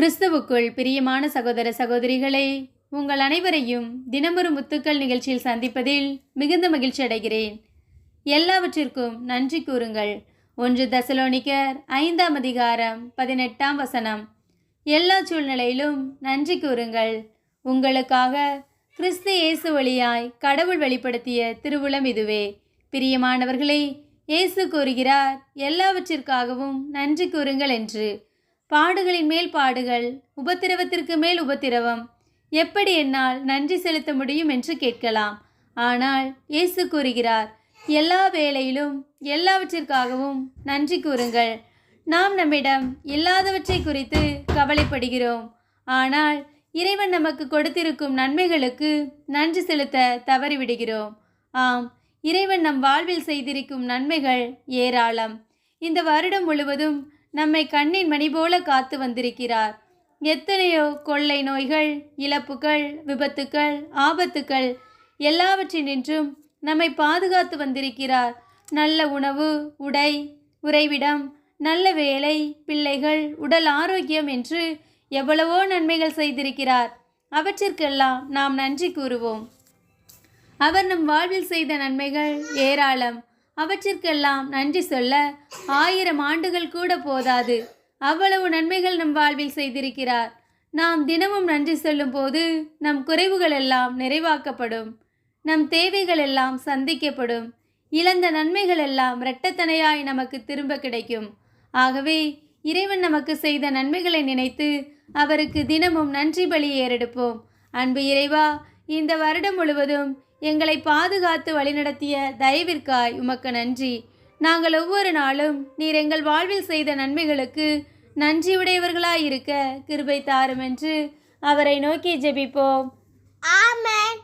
கிறிஸ்துவுக்குள் பிரியமான சகோதர சகோதரிகளே உங்கள் அனைவரையும் தினமொரு முத்துக்கள் நிகழ்ச்சியில் சந்திப்பதில் மிகுந்த மகிழ்ச்சி அடைகிறேன். எல்லாவற்றிற்கும் நன்றி கூறுங்கள். ஒன்று தசலோனிக்கர் ஐந்தாம் அதிகாரம் பதினெட்டாம் வசனம். எல்லா சூழ்நிலையிலும் நன்றி கூறுங்கள். உங்களுக்காக கிறிஸ்து இயேசு வழியாய் கடவுள் வெளிப்படுத்திய திருவுளம் இதுவே. பிரியமானவர்களே இயேசு கூறுகிறார் எல்லாவற்றிற்காகவும் நன்றி கூறுங்கள் என்று. பாடுகளின் மேல் பாடுகள் உபத்திரவத்திற்கு மேல் உபத்திரவம். எப்படி என்னால் நன்றி செலுத்த முடியும் என்று கேட்கலாம். ஆனால் இயேசு கூறுகிறார் எல்லா வேளையிலும் எல்லாவற்றிற்காகவும் நன்றி கூறுங்கள். நாம் நம்மிடம் இல்லாதவற்றை குறித்து கவலைப்படுகிறோம். ஆனால் இறைவன் நமக்கு கொடுத்திருக்கும் நன்மைகளுக்கு நன்றி செலுத்த தவறிவிடுகிறோம். ஆம் இறைவன் நம் வாழ்வில் செய்திருக்கும் நன்மைகள் ஏராளம். இந்த வருடம் முழுவதும் நம்மை கண்ணின் மணி போல காத்து வந்திருக்கிறார். எத்தனையோ கொள்ளை நோய்கள் இழப்புகள் விபத்துக்கள் ஆபத்துக்கள் எல்லாவற்றினின்றும் நம்மை பாதுகாத்து வந்திருக்கிறார். நல்ல உணவு உடை உறைவிடம் நல்ல வேலை பிள்ளைகள் உடல் ஆரோக்கியம் என்று எவ்வளவோ நன்மைகள் செய்திருக்கிறார். அவற்றிற்கெல்லாம் நாம் நன்றி கூறுவோம். அவர் நம் வாழ்வில் செய்த நன்மைகள் ஏராளம். அவற்றிற்கெல்லாம் நன்றி சொல்ல ஆயிரம் ஆண்டுகள் கூட போதாது. அவ்வளவு நன்மைகள் நம் வாழ்வில் செய்திருக்கிறார். நாம் தினமும் நன்றி சொல்லும் போது நம் குறைவுகள் எல்லாம் நிறைவாக்கப்படும். நம் தேவைகள் எல்லாம் சந்திக்கப்படும். இழந்த நன்மைகள் எல்லாம் இரட்டத்தனையாய் நமக்கு திரும்ப கிடைக்கும். ஆகவே இறைவன் நமக்கு செய்த நன்மைகளை நினைத்து அவருக்கு தினமும் நன்றி பலி ஏறெடுப்போம். அன்பு இறைவா இந்த வருடம் முழுவதும் எங்களை பாதுகாத்து வழிநடத்திய தயவிற்காய் உமக்கு நன்றி. நாங்கள் ஒவ்வொரு நாளும் நீர் எங்கள் வாழ்வில் செய்த நன்மைகளுக்கு நன்றியுடையவர்களாயிருக்க கிருபை தாரும் என்று அவரை நோக்கி ஜெபிப்போம். ஆமென்.